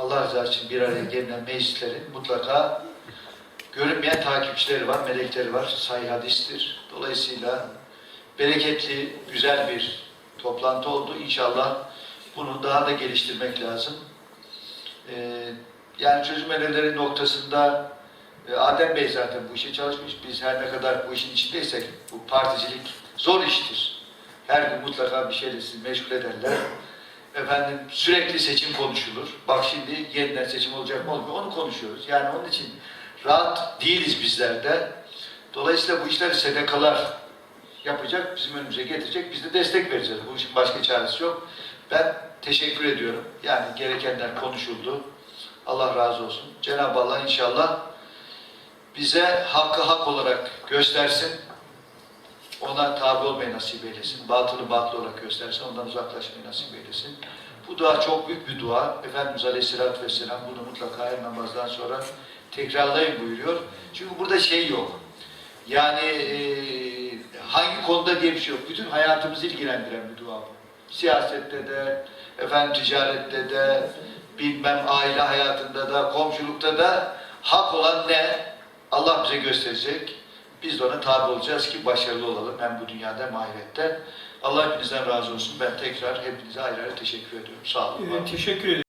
Allah rızası için bir araya gelinen meclislerin mutlaka görünmeyen takipçileri var, melekleri var. Sahih hadistir. Dolayısıyla bereketli, güzel bir toplantı oldu. İnşallah bunu daha da geliştirmek lazım. Ee, yani çözüm önerileri noktasında e, Adem Bey zaten bu işe çalışmış. Biz her ne kadar bu işin içindeysek bu particilik zor iştir. Her gün mutlaka bir şeyle sizi meşgul ederler. Efendim sürekli seçim konuşulur. Bak şimdi yeniden seçim olacak mı olmuyor onu konuşuyoruz. Yani onun için rahat değiliz bizler de. Dolayısıyla bu işleri SDK'lar yapacak, bizim önümüze getirecek. Biz de destek vereceğiz. Bu işin başka çaresi yok. Ben teşekkür ediyorum. Yani gerekenler konuşuldu. Allah razı olsun. Cenab-ı Allah inşallah bize hakkı hak olarak göstersin. Ona tabi olmayı nasip eylesin. Batılı batıl olarak göstersin. Ondan uzaklaşmayı nasip eylesin. Bu dua çok büyük bir dua. Efendimiz Aleyhisselatü Vesselam bunu mutlaka her namazdan sonra tekrarlayın buyuruyor. Çünkü burada şey yok. Yani eee, hangi konuda diye bir şey yok. Bütün hayatımızı ilgilendiren bir dua bu. Siyasette de, efendim ticarette de, bilmem aile hayatında da, komşulukta da hak olan ne? Allah bize gösterecek. Biz de ona tabi olacağız ki başarılı olalım hem bu dünyada hem ahirette. Allah hepinizden razı olsun. Ben tekrar hepinize ayrı ayrı teşekkür ediyorum. Sağ olun. Ee, teşekkür ederim.